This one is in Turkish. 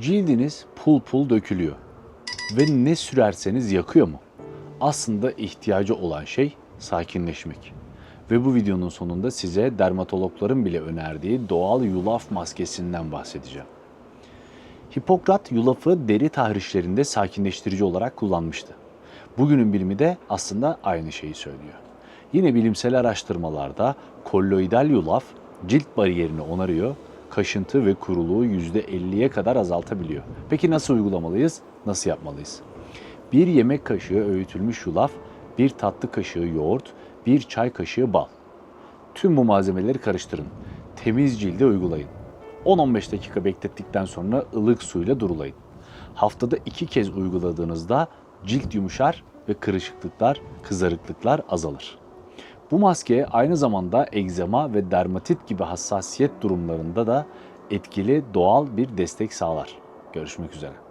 Cildiniz pul pul dökülüyor ve ne sürerseniz yakıyor mu? Aslında ihtiyacı olan şey sakinleşmek. Ve bu videonun sonunda size dermatologların bile önerdiği doğal yulaf maskesinden bahsedeceğim. Hipokrat yulafı deri tahrişlerinde sakinleştirici olarak kullanmıştı. Bugünün bilimi de aslında aynı şeyi söylüyor. Yine bilimsel araştırmalarda kolloidal yulaf cilt bariyerini onarıyor, kaşıntı ve kuruluğu %50'ye kadar azaltabiliyor. Peki nasıl uygulamalıyız, nasıl yapmalıyız? Bir yemek kaşığı öğütülmüş yulaf, bir tatlı kaşığı yoğurt, bir çay kaşığı bal. Tüm bu malzemeleri karıştırın. Temiz cilde uygulayın. 10-15 dakika beklettikten sonra ılık suyla durulayın. Haftada iki kez uyguladığınızda cilt yumuşar ve kırışıklıklar, kızarıklıklar azalır. Bu maske aynı zamanda egzama ve dermatit gibi hassasiyet durumlarında da etkili doğal bir destek sağlar. Görüşmek üzere.